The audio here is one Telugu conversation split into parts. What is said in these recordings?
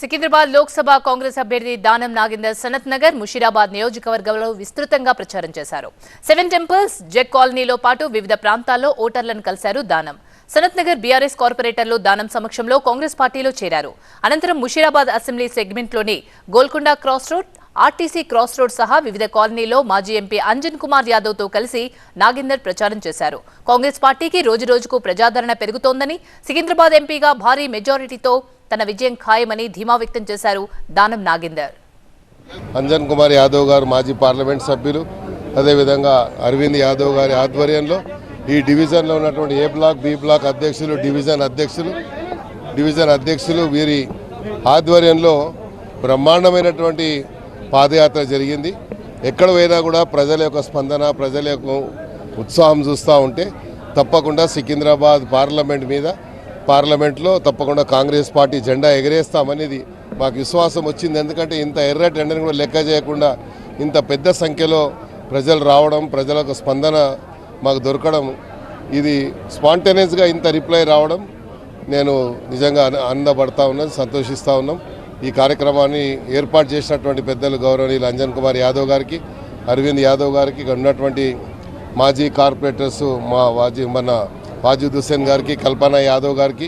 సికింద్రాబాద్ లోక్సభ కాంగ్రెస్ అభ్యర్థి దానం నాగేందర్ సనత్ నగర్ ముషీరాబాద్ నియోజకవర్గంలో విస్తృతంగా ప్రచారం చేశారు. సెవెన్ టెంపుల్స్ జెక్ కాలనీలో పాటు వివిధ ప్రాంతాల్లో ఓటర్లను కలిశారు దానం. సనత్ నగర్ బీఆర్ఎస్ కార్పొరేటర్లు దానం సమక్షంలో కాంగ్రెస్ పార్టీలో చేరారు. అనంతరం Musheerabad assembly సెగ్మెంట్లోని Golconda cross road RTC cross road సహా వివిధ కాలనీలో మాజీ ఎంపీ అంజన్ కుమార్ యాదవ్తో కలిసి నాగేందర్ ప్రచారం చేశారు. కాంగ్రెస్ పార్టీకి రోజురోజుకు ప్రజాదరణ పెరుగుతోందని సికింద్రాబాద్ ఎంపీగా భారీ మెజారిటీతో తన విజయం ఖాయమని ధీమా వ్యక్తం చేశారు దానం నాగేందర్. అంజన్ కుమార్ యాదవ్ గారు మాజీ పార్లమెంట్ సభ్యులు అదేవిధంగా అరవింద్ యాదవ్ గారి ఆధ్వర్యంలో ఈ డివిజన్లో ఉన్నటువంటి ఏ బ్లాక్ బి బ్లాక్ అధ్యక్షులు డివిజన్ అధ్యక్షులు డివిజన్ అధ్యక్షులు వీరి ఆధ్వర్యంలో బ్రహ్మాండమైనటువంటి పాదయాత్ర జరిగింది. ఎక్కడ పోయినా కూడా ప్రజల యొక్క స్పందన ప్రజల యొక్క ఉత్సాహం చూస్తూ ఉంటే తప్పకుండా సికింద్రాబాద్ పార్లమెంట్ మీద పార్లమెంట్లో తప్పకుండా కాంగ్రెస్ పార్టీ జెండా ఎగరేస్తామనేది మాకు విశ్వాసం వచ్చింది. ఎందుకంటే ఇంత ఎర్రటి ఎండని కూడా లెక్క చేయకుండా ఇంత పెద్ద సంఖ్యలో ప్రజలు రావడం ప్రజలకు స్పందన మాకు దొరకడం ఇది స్పాంటేనియస్గా ఇంత రిప్లై రావడం నేను నిజంగా ఆనందపడతా ఉన్నాను సంతోషిస్తూ ఉన్నాం. ఈ కార్యక్రమాన్ని ఏర్పాటు చేసినటువంటి పెద్దలు గౌరవనీయులు అంజన్ కుమార్ యాదవ్ గారికి అరవింద్ యాదవ్ గారికి ఇక్కడ ఉన్నటువంటి మాజీ కార్పొరేటర్స్ మా వాజీ మన వాజీద్ హుస్సేన్ గారికి కల్పన యాదవ్ గారికి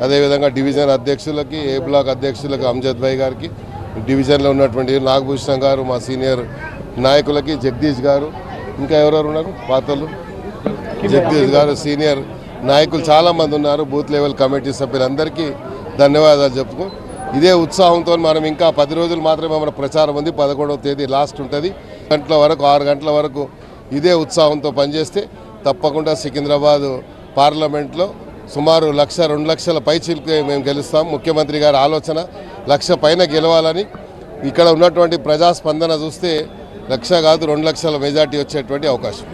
అదేవిధంగా డివిజన్ అధ్యక్షులకి ఏ బ్లాక్ అధ్యక్షులకు అంజద్ భాయ్ గారికి డివిజన్లో ఉన్నటువంటి నాగభూషణ్ గారు మా సీనియర్ నాయకులకి జగదీష్ గారు ఇంకా ఎవరెవరు ఉన్నారు? పాతలు. జగదీష్ గారు సీనియర్ నాయకులు చాలామంది ఉన్నారు బూత్ లెవెల్ కమిటీ సభ్యులందరికీ ధన్యవాదాలు చెప్పుకో ఇదే ఉత్సాహంతో మనం ఇంకా పది రోజులు మాత్రమే మన ప్రచారం ఉంది. పదకొండవ తేదీ లాస్ట్ ఉంటుంది. గంటల వరకు ఆరు గంటల వరకు ఇదే ఉత్సాహంతో పనిచేస్తే తప్పకుండా సికింద్రాబాద్ పార్లమెంట్లో సుమారు లక్ష రెండు లక్షల పైచీలకే మేము గెలుస్తాం. ముఖ్యమంత్రి గారి ఆలోచన లక్ష పైన గెలవాలని. ఇక్కడ ఉన్నటువంటి ప్రజాస్పందన చూస్తే లక్ష కాదు రెండు లక్షల మెజార్టీ వచ్చేటువంటి అవకాశం.